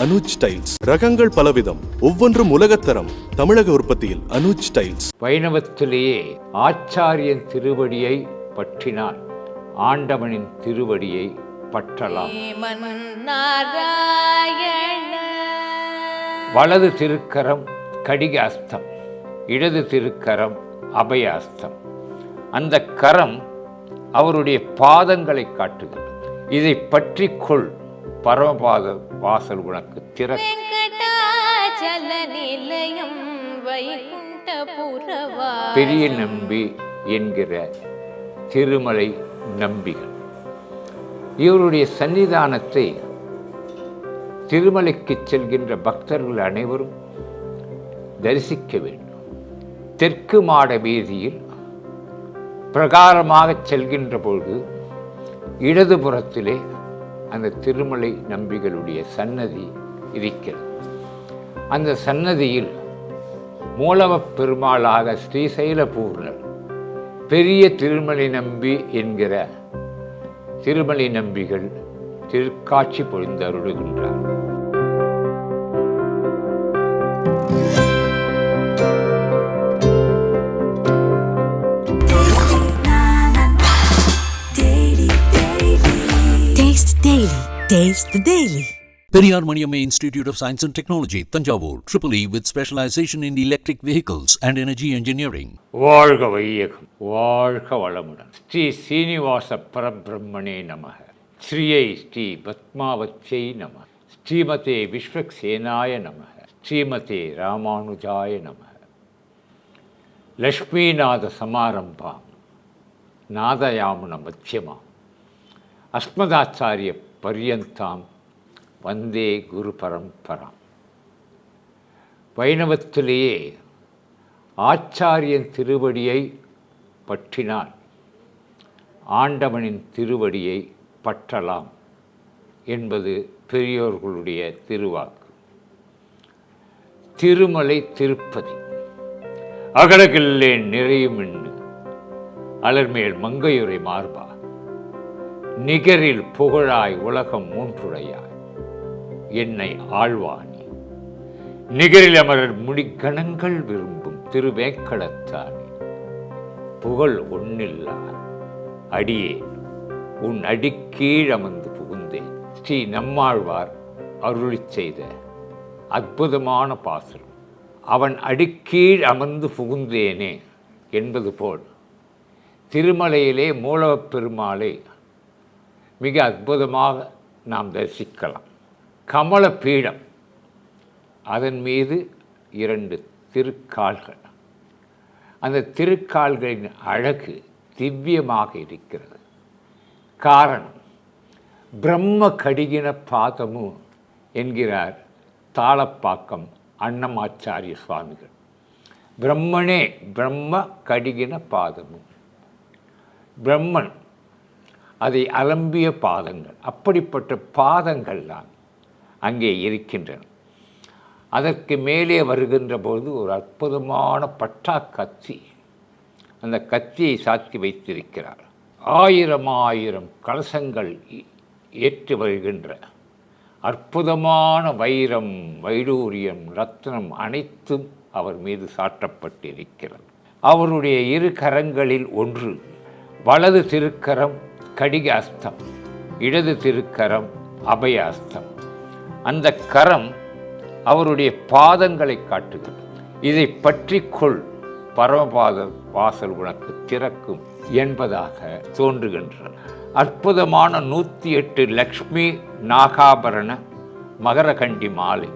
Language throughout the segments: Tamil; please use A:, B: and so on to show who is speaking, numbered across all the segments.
A: அனுஜ் டைல்ஸ். ரகங்கள் பலவிதம். ஒவ்வொன்றும் உலகத்தரம். தமிழக உற்பத்தியில் அனுஜ் டைல்ஸ்.
B: வைணவத்திலேயே ஆச்சாரியன் திருவடியை பற்றினால் ஆண்டவனின் திருவடியை பற்றலாம்.
C: நாராயண
B: வலது திருக்கரம் கடிக அஸ்தம் இடது திருக்கரம் அபய அஸ்தம் அந்த கரம் அவருடைய பாதங்களை காட்டுகிறது. இதை பற்றி கொள் பரமபாத வாசல் உனக்கு
C: வைகுண்டபுரவா?
B: பெரிய நம்பி என்கிற திருமலை நம்பிகள். இவருடைய சன்னிதானத்தை திருமலைக்கு செல்கின்ற பக்தர்கள் அனைவரும் தரிசிக்க வேண்டும். தெற்கு மாட வீதியில் பிரகாரமாக செல்கின்ற பொழுது இடதுபுறத்திலே அந்த திருமலை நம்பிகளுடைய சன்னதி இருக்கிறது. அந்த சன்னதியில் மூலவப் பெருமாளாக ஸ்ரீசைலபூர்ணர் பெரிய திருமலை நம்பி என்கிற திருமலை நம்பிகள் திருக்காட்சி பொழிந்து
D: The Daily.
E: Periyar Maniamma Institute of Science and Technology, Tanjavur, Triple E with specialization in electric vehicles and energy engineering.
B: வாழ்க வையகம் வாழ்க வளமுடன் ஸ்ரீ சீனிவாச பரபிரம்மணே நமக ஸ்ரீயை ஸ்ரீ பத்மாவத்யை நம ஸ்ரீமதே விஸ்வக்சேனாய நமக ஸ்ரீமதே ராமானுஜாய நமக லக்ஷ்மீநாத சமாரம்பாம் நாதயாமுன மத்தியமாம் அஸ்மதாச்சாரிய பர்யந்தாம். வந்தே குரு பரம்பராம் வைணவத்திலேயே ஆச்சாரியன் திருவடியை பற்றினால் ஆண்டவனின் திருவடியை பற்றலாம் என்பது பெரியோர்களுடைய திருவாக்கு. திருமலை திருப்பதி. அகலகில்லே நிறையும் அலர்மேல் மங்கையுரை மார்பா. நிகரில் புகழாய் உலகம் மூன்றுடையாய். என்னை ஆழ்வாணி நிகரில் அமரர் முடிக்கணங்கள் விரும்பும் திருவேக்கடத்தானே புகழ் ஒன்னில்லா அடியே உன் அடிக்கீழ் அமர்ந்து புகுந்தேன். ஸ்ரீ நம்மாழ்வார் அருளிச் செய்த அற்புதமான பாசுரம். அவன் அடிக்கீழ் அமர்ந்து புகுந்தேனே என்பது போல். திருமலையிலே மூலவப் பெருமாளை மிக அற்புதமாக நாம் தரிசிக்கலாம். கமல பீடம். அதன் மீது இரண்டு திருக்கால்கள். அந்த திருக்கால்களின் அழகு திவ்யமாக இருக்கிறது. காரணம் பிரம்ம கடிகின பாதமு என்கிறார் தாளப்பாக்கம் அன்னமாச்சாரிய சுவாமிகள். பிரம்மனே பிரம்ம கடிகின பாதமு. பிரம்மன் அதை அலம்பிய பாதங்கள் அப்படிப்பட்ட பாதங்கள் தான் அங்கே இருக்கின்றன. அதற்கு மேலே வருகின்ற போது ஒரு அற்புதமான பட்டா கத்தி அந்த கத்தியை சாத்தி வைத்திருக்கிறார். ஆயிரம் ஆயிரம் கலசங்கள் ஏற்று ஏற்றி வருகின்ற அற்புதமான வைரம் வைடூரியம் ரத்னம் அனைத்தும் அவர் மீது சாட்டப்பட்டிருக்கிறது அவருடைய இரு கரங்களில் ஒன்று வலது திருக்கரம் கடிக அஸ்தம் இடது திருக்கரம் அபய அஸ்தம் அந்த கரம் அவருடைய பாதங்களை காட்டுகிறது. இதை பற்றி கொள் பரமபாத வாசல் உனக்கு திறக்கும் என்பதாக தோன்றுகின்றன. அற்புதமான நூற்றி எட்டு லக்ஷ்மி நாகாபரண மகரகண்டி மாலை.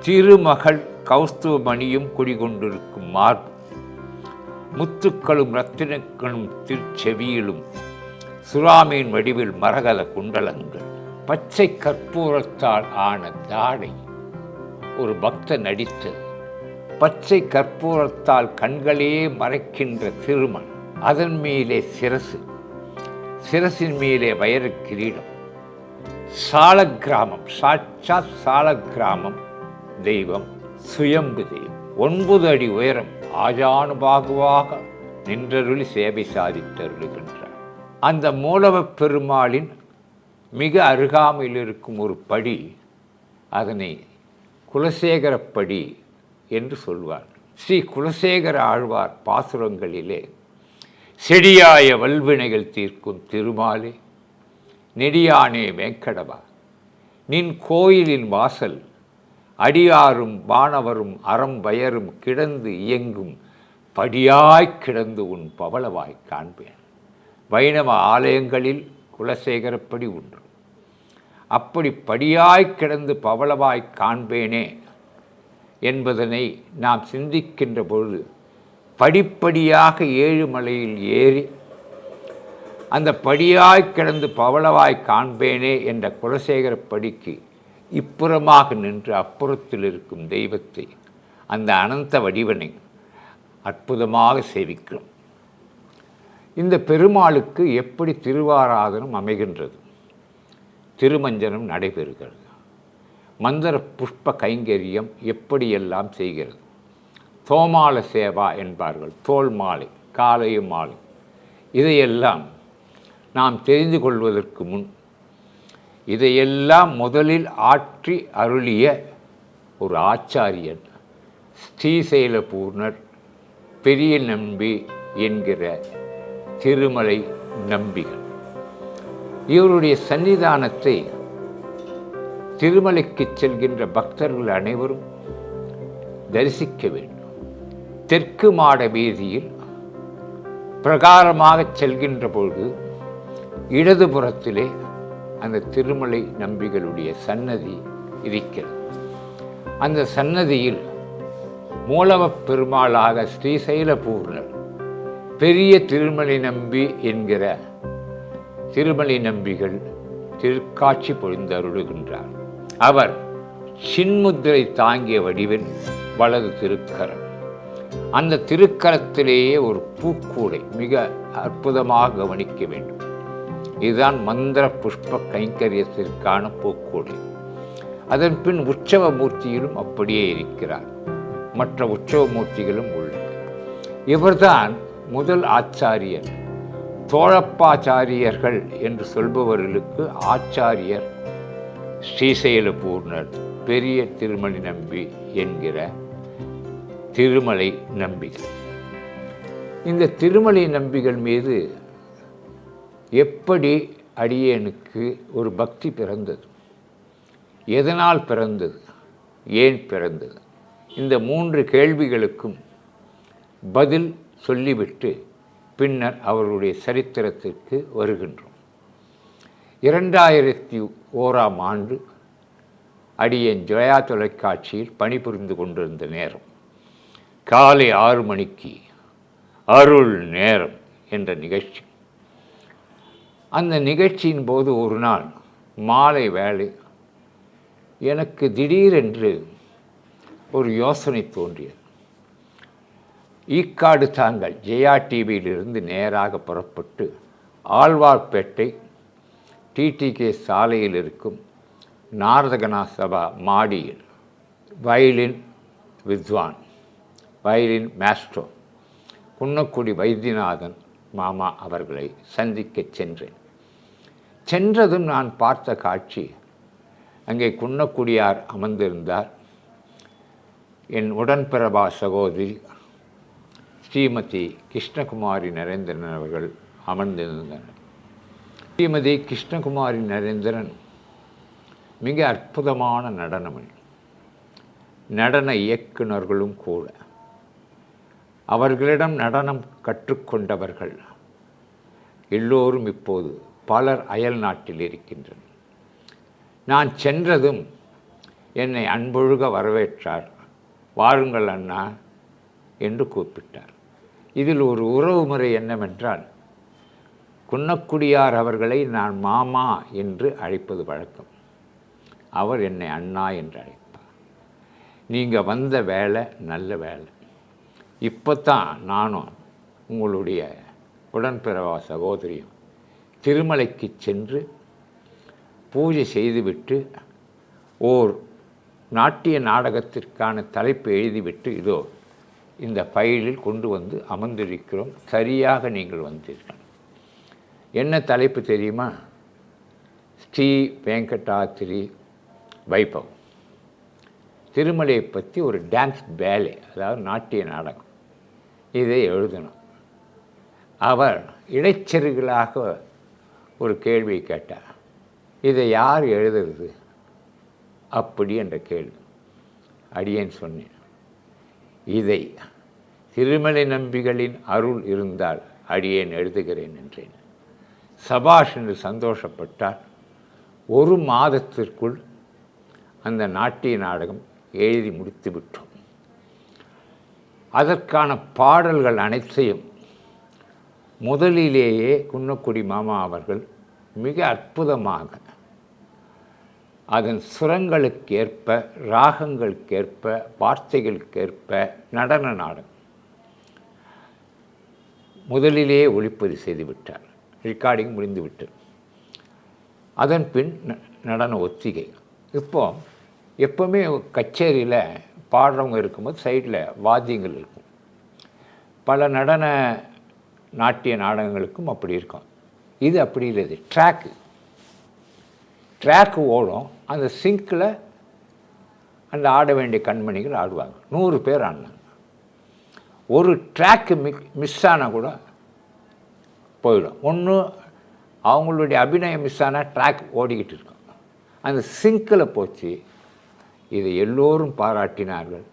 B: திருமகள் கௌஸ்துவமணியும் குடிகொண்டிருக்கும் மார்பு. முத்துக்களும் ரத்தினங்களும் திருச்செவியிலும் சுறாமீன் வடிவில் மரகத குண்டலங்கள். பச்சை கற்பூரத்தால் ஆன தாடை. ஒரு பக்தன் நடித்தது பச்சை கற்பூரத்தால் கண்களே மறைக்கின்ற திருமண். அதன் மேலே சிரசு. சிரசின் மேலே வயறு கிரீடம். சாலக்கிராமம் சாட்சாத் சாலக்கிராமம். தெய்வம் சுயம்பு தெய்வம். ஒன்பது அடி உயரம் ஆஜானுபாகுவாக நின்றருளி சேவை சாதித்தருளுகின்றார். அந்த மூலவப் பெருமாளின் மிக அருகாமையில் இருக்கும் ஒரு படி அதனை குலசேகரப்படி என்று சொல்வார். ஸ்ரீ குலசேகர ஆழ்வார் பாசுரங்களிலே செடியாய வல்வினைகள் தீர்க்கும் திருமாலே நெடியானே வெங்கடவா நின் கோயிலின் வாசல் அடியாரும் வானவரும் அறம் பயரும் கிடந்து இயங்கும் படியாய்க் கிடந்து உன் பவளவாய் காண்பேன். வைணவ ஆலயங்களில் குலசேகரப்படி உண்டு. அப்படி படியாய் கிடந்து பவளவாய் காண்பேனே என்பதனை நாம் சிந்திக்கின்ற பொழுது படிப்படியாக ஏழு மலையில் ஏறி அந்த படியாய் கிடந்து பவளவாய் காண்பேனே என்ற குலசேகர படிக்கு இப்புறமாக நின்று அப்புறத்தில் இருக்கும் தெய்வத்தை அந்த அனந்த வடிவனை அற்புதமாக சேவிக்கிறோம். இந்த பெருமாளுக்கு எப்படி திருவாராதனம் அமைகின்றது? திருமஞ்சனம் நடைபெறுகிறது. மந்திர புஷ்ப கைங்கரியம் எப்படியெல்லாம் செய்கிறது? தோமால சேவா என்பார்கள் தோல் மாலை காலையும் மாலை. இதையெல்லாம் நாம் தெரிந்து கொள்வதற்கு முன் இதையெல்லாம் முதலில் ஆற்றி அருளிய ஒரு ஆச்சாரியன் ஸ்ரீசைலபூர்ணர் பெரிய நம்பி என்கிற திருமலை நம்பிகள். இவருடைய சன்னிதானத்தை திருமலைக்கு செல்கின்ற பக்தர்கள் அனைவரும் தரிசிக்க வேண்டும். தெற்கு மாட வீதியில் பிரகாரமாக செல்கின்ற பொழுது இடதுபுறத்திலே அந்த திருமலை நம்பிகளுடைய சன்னதி இருக்கிறது. அந்த சன்னதியில் மூலவப் பெருமாளாக ஸ்ரீசைலபூர்ணர் பெரிய திருமலை நம்பி என்கிற திருமலை நம்பிகள் திருக்காட்சி பொழிந்து அருளுகின்றார். அவர் சின்முத்திரை தாங்கிய வடிவில் வலது திருக்கரம் அந்த திருக்கரத்திலேயே ஒரு பூக்கூடை மிக அற்புதமாக கவனிக்க வேண்டும். இதுதான் மந்திர புஷ்ப கைங்கரியத்திற்கான பூக்கூடை. அதன் பின் உற்சவ மூர்த்தியிலும் அப்படியே இருக்கிறார். மற்ற உற்சவ மூர்த்திகளும் உள்ளன இவர்தான் முதல் ஆச்சாரியர். தோழப்பாச்சாரியர்கள் என்று சொல்பவர்களுக்கு ஆச்சாரியர். ஸ்ரீசைலபூர்ணர் பெரிய திருமலை நம்பி என்கிற திருமலை நம்பிகள். இந்த திருமலை நம்பிகள் மீது எப்படி அடியேனுக்கு ஒரு பக்தி பிறந்தது? எதனால் பிறந்தது? ஏன் பிறந்தது? இந்த மூன்று கேள்விகளுக்கும் பதில் சொல்லிவிட்டு பின்னர் அவருடைய சரித்திரத்திற்கு வருகின்றோம். இரண்டாயிரத்தி ஓராம் ஆண்டு அடியேன் ஜெயா தொலைக்காட்சியில் பணிபுரிந்து கொண்டிருந்த நேரம். காலை ஆறு மணிக்கு அருள் நேரம் என்ற நிகழ்ச்சி. அந்த நிகழ்ச்சியின் போது ஒரு நாள் மாலை வேலை எனக்கு திடீரென்று ஒரு யோசனை தோன்றியது. ஈக்காடு தாங்கள் ஜெயா டிவியிலிருந்து நேராக புறப்பட்டு ஆழ்வார்பேட்டை டிடிகே சாலையில் இருக்கும் நாரதகனா சபா மாடியில் வயலின் வித்வான் வயலின் மேஸ்ட்ரோ குன்னக்குடி வைத்தியநாதன் மாமா அவர்களை சந்திக்கச் சென்றேன். சென்றதும் நான் பார்த்த காட்சி அங்கே குன்னக்குடியார் அமர்ந்திருந்தார். என் உடன்பிறபா சகோதரி ஸ்ரீமதி கிருஷ்ணகுமாரி நரேந்திரன் அவர்கள் அமர்ந்திருந்தனர். ஸ்ரீமதி கிருஷ்ணகுமாரி நரேந்திரன் மிக அற்புதமான நடனமணி. நடன இயக்குனர்களும் கூட. அவர்களிடம் நடனம் கற்றுக்கொண்டவர்கள் எல்லோரும் இப்போது பலர் அயல் நாட்டில் இருக்கின்றனர். நான் சென்றதும் என்னை அன்பொழுக வரவேற்றார். வாருங்கள் அண்ணா என்று கூப்பிட்டார். இதில் ஒரு உறவு முறை என்னவென்றால் குன்னக்குடியார் அவர்களை நான் மாமா என்று அழைப்பது வழக்கம். அவர் என்னை அண்ணா என்று அழைப்பார். நீங்கள் வந்த வேலை நல்ல வேலை. இப்போ தான் நானும் உங்களுடைய உடன்பிறவா சகோதரியும் திருமலைக்கு சென்று பூஜை செய்துவிட்டு ஓர் நாட்டிய நாடகத்திற்கான தலைப்பு எழுதிவிட்டு இதோ இந்த ஃபைலில் கொண்டு வந்து அமர்ந்திருக்கிறோம். சரியாக நீங்கள் வந்தீர்கள். என்ன தலைப்பு தெரியுமா? ஸ்ரீ வெங்கடாத்திரி வைபவ் திருமலையை பற்றி ஒரு டான்ஸ் பேலே அதாவது நாட்டிய நாடகம். இதை எழுதணும். அவர் இடைச்செருகளாக ஒரு கேள்வி கேட்டார். இதை யார் எழுதுறது? அப்படி என்ற கேள்வி. அடியேன் சொன்னேன். இதை திருமலை நம்பிகளின் அருள் இருந்தால் அடியேன் எழுதுகிறேன் என்றேன். சபாஷ் என்று சந்தோஷப்பட்டார். ஒரு மாதத்திற்குள் அந்த நாட்டிய நாடகம் எழுதி முடித்து விட்டோம் அதற்கான பாடல்கள் அனைத்தையும் முதலிலேயே குன்னக்குடி மாமா அவர்கள் மிக அற்புதமாக அதன் சுரங்களுக்கேற்ப ராகங்களுக்கேற்ப வார்த்தைகளுக்கேற்ப நடன நாடகம். முதலிலேயே ஒளிப்பதிவு செய்து விட்டார். ரெக்கார்டிங் முடிந்துவிட்டது அதன் பின் ந- நடன ஒத்திகை. இப்போ எப்போவுமே கச்சேரியில் பாடுறவங்க இருக்கும்போது சைடில் வாத்தியங்கள் இருக்கும். பல நடன நாட்டிய நாடகங்களுக்கும் அப்படி இருக்கும். இது அப்படி இல்லை இது. ட்ராக்கு ட்ராக்கு ஓடும். அந்த சிங்கில் அந்த ஆட வேண்டிய கண்மணிகள் ஆடுவாங்க. நூறு பேர் ஆடினாங்க. ஒரு ட்ராக்கு மிக் மிஸ் ஆனால் கூட போயிடும். ஒன்று அவங்களுடைய அபிநயம் மிஸ் ஆனால் ட்ராக் ஓடிக்கிட்டு இருக்கும். அந்த சிங்கில் போச்சு. இதை எல்லோரும் பாராட்டினார்கள்.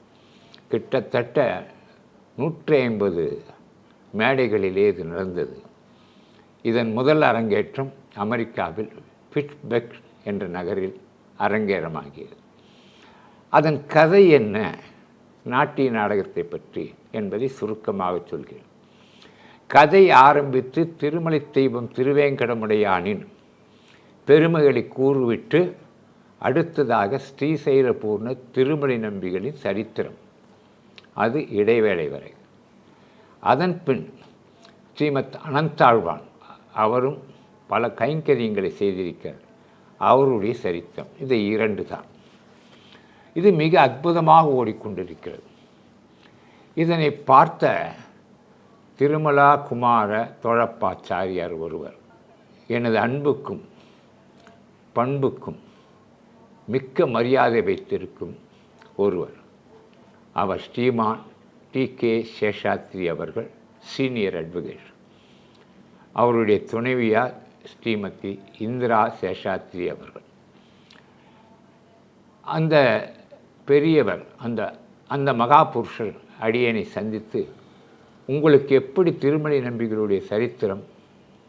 B: கிட்டத்தட்ட நூற்றி ஐம்பது மேடைகளிலே இது நடந்தது. இதன் முதல் அரங்கேற்றம் அமெரிக்காவில் பிட்பெக் என்ற நகரில் அரங்கேறமாகியது. அதன் கதை என்ன? நாட்டிய நாடகத்தை பற்றி என்பதை சுருக்கமாக சொல்கிறேன். கதை ஆரம்பித்து திருமலை தெய்வம் திருவேங்கடமுடையானின் பெருமைகளை கூறுவிட்டு அடுத்ததாக ஸ்ரீசைரபூர்ண திருமலை நம்பிகளின் சரித்திரம். அது இடைவேளை வரை. அதன் பின் ஸ்ரீமத் அனந்தாழ்வான் அவரும் பல கைங்கரியங்களை செய்திருக்கிறார். அவருடைய சரித்திரம். இது இரண்டு தான். இது மிக அற்புதமாக ஓடிக்கொண்டிருக்கிறது. இதனை பார்த்த திருமலா குமார தோழப்பாச்சாரியார் ஒருவர் எனது அன்புக்கும் பண்புக்கும் மிக்க மரியாதை வைத்திருக்கும் ஒருவர். அவர் ஸ்ரீமான் டி. கே. சேஷாத்ரி அவர்கள் சீனியர் அட்வொகேட். அவருடைய துணைவியார் ஸ்ரீமதி இந்திரா சேஷாத்ரி அவர்கள். அந்த பெரியவர் அந்த அந்த மகாபுருஷர் அடியனை சந்தித்து உங்களுக்கு எப்படி திருமலை நம்பிகளுடைய சரித்திரம்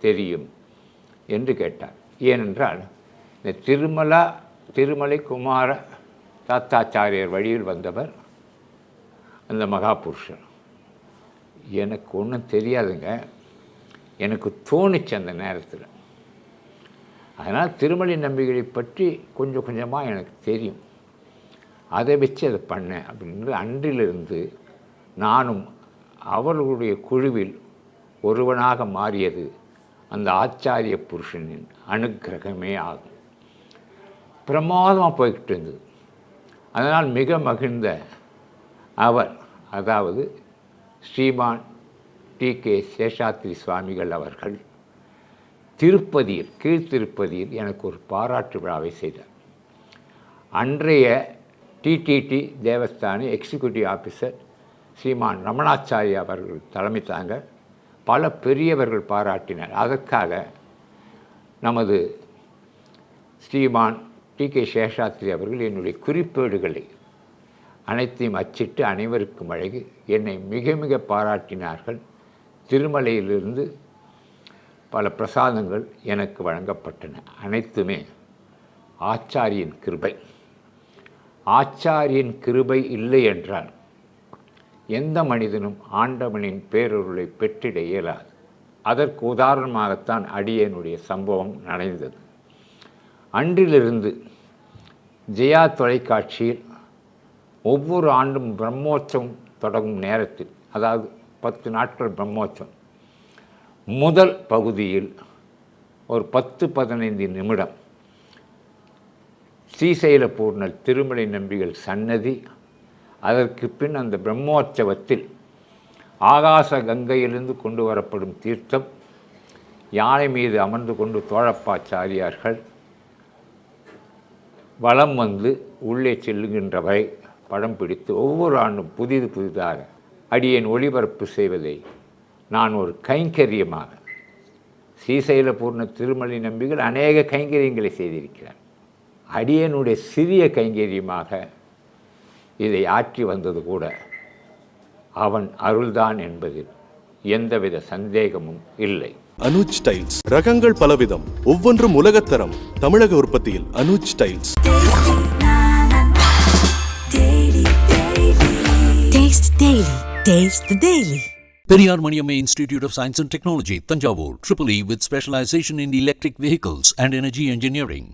B: தெரியும்? என்று கேட்டார். ஏனென்றால் இந்த திருமலா திருமலை குமார தாத்தாச்சாரியர் வழியில் வந்தவர் அந்த மகாபுருஷர் எனக்கு ஒன்றும் தெரியாதுங்க. எனக்கு தோணுச்சு அந்த நேரத்தில். அதனால் திருமலை நம்பிகளை பற்றி கொஞ்சம் கொஞ்சமாக எனக்கு தெரியும். அதை வச்சு அதை பண்ணேன் அப்படின்னு அன்றிலிருந்து நானும் அவர்களுடைய குழுவில் ஒருவனாக மாறியது அந்த ஆச்சாரிய புருஷனின் அனுக்கிரகமே ஆகும். பிரமாதமாக போய்கிட்டு இருந்தது. அதனால் மிக மகிழ்ந்த அவர் அதாவது ஸ்ரீமான் டி கே சேஷாத்ரி சுவாமிகள் அவர்கள் திருப்பதியில் கீழ்த்திருப்பதியில் எனக்கு ஒரு பாராட்டு விழாவை செய்தார். அன்றைய டிடிடி தேவஸ்தான எக்ஸிக்யூட்டிவ் ஆஃபீஸர் ஸ்ரீமான் ரமணாச்சாரி அவர்கள் தலைமை தாங்க பல பெரியவர்கள் பாராட்டினர். அதற்காக நமது ஸ்ரீமான் டி கே சேஷாத்ரி அவர்கள் என்னுடைய குறிப்பேடுகளை அனைத்தையும் அச்சிட்டு அனைவருக்கும் வழங்கி என்னை மிக மிக பாராட்டினார்கள். திருமலையிலிருந்து பல பிரசாதங்கள் எனக்கு வழங்கப்பட்டன. அனைத்துமே ஆச்சாரியின் கிருபை. ஆச்சாரியின் கிருபை இல்லை என்றால் எந்த மனிதனும் ஆண்டவனின் பேரொருளை பெற்றிட இயலாது. அதற்கு உதாரணமாகத்தான் அடியனுடைய சம்பவம் நடந்தது. அன்றிலிருந்து ஜெயா தொலைக்காட்சியில் ஒவ்வொரு ஆண்டும் பிரம்மோற்சவம் தொடங்கும் நேரத்தில் அதாவது பத்து நாட்கள் பிரம்மோற்சவம் முதல் பகுதியில் ஒரு பத்து பதினைந்து நிமிடம் ஸ்ரீசைல பூர்ணல் திருமலை நம்பிகள் சன்னதி அதற்கு பின் அந்த பிரம்மோற்சவத்தில் ஆகாச கங்கையிலிருந்து கொண்டு வரப்படும் தீர்த்தம் யானை மீது அமர்ந்து கொண்டு தோழப்பாச்சாரியார்கள் வலம் வந்து உள்ளே செல்லுகின்றவரை படம் பிடித்து ஒவ்வொரு ஆண்டும் புதிது புதிதாக அடியேன் ஒளிபரப்பு செய்வதை நான் ஒரு கைங்கரியமாக ஸ்ரீசைல பூர்ண திருமலை நம்பிகள் அநேக கைங்கரியங்களை செய்திருக்கிறார் அடியனுடைய சிறிய கைங்கரியமாக இதை ஆற்றி வந்தது கூட அவன் அருள்தான் என்பதில் எந்தவித சந்தேகமும் இல்லை
A: அனுஜ் டைல்ஸ் ரகங்கள் பலவிதம் ஒவ்வொன்றும் உலகத்தரம் தமிழக உற்பத்தியில் Anuj tiles
D: Taste Daily. Taste the Daily.
E: Periyar Maniamma Institute of Science and Technology, Tanjavur, Triple E with specialization in electric vehicles and energy engineering.